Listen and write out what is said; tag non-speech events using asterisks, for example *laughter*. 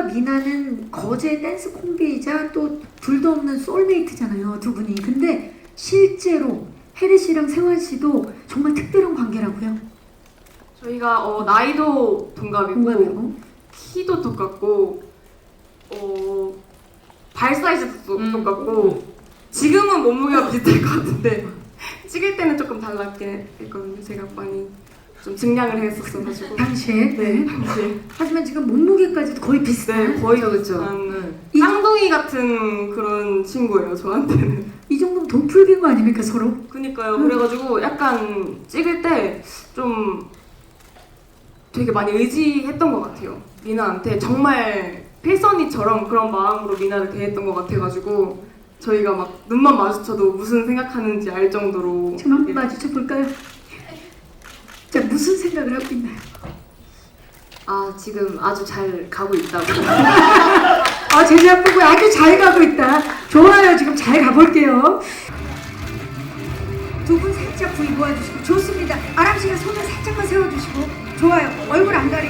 혜리와 미나는 거제 댄스 콤비이자 또 둘도 없는 소울메이트잖아요, 두 분이. 근데 실제로 혜리 씨랑 세환 씨도 정말 특별한 관계라고요. 저희가 어, 나이도 동갑이고 공감이고. 키도 똑같고 어, 발 사이즈도 음. 똑같고 지금은 몸무게가 비슷할 것 같은데 *laughs* 찍을 때는 조금 달랐긴 했거든요. 제가 많이 좀 증량을 했었어가지고 당시에. 네, 네. 당시에 하지만 지금 몸무게까지도 거의 비슷해요. 네 거의 그렇죠. 이- 쌍둥이 같은 그런 친구예요. 저한테는. 이 정도면 도플갱어 아닙니까, 서로? 그니까요. 음. 그래가지고 약간 찍을 때 좀 되게 많이 의지했던 것 같아요. 미나한테 정말 필선이처럼 그런 마음으로 미나를 대했던 것 같아가지고 저희가 막 눈만 마주쳐도 무슨 생각하는지 알 정도로 지금 한번 예. 마주쳐 볼까요? 생각을 하고 있나요? 아 지금 아주 잘 가고 있다고. *laughs* 아, 제작 보고 아주 잘 가고 있다. 좋아요. 지금 잘 가볼게요. 두 분 살짝 부위 모아주시고 좋습니다. 아람 씨가 손을 살짝만 세워주시고 좋아요. 얼굴 안 가리게. 자,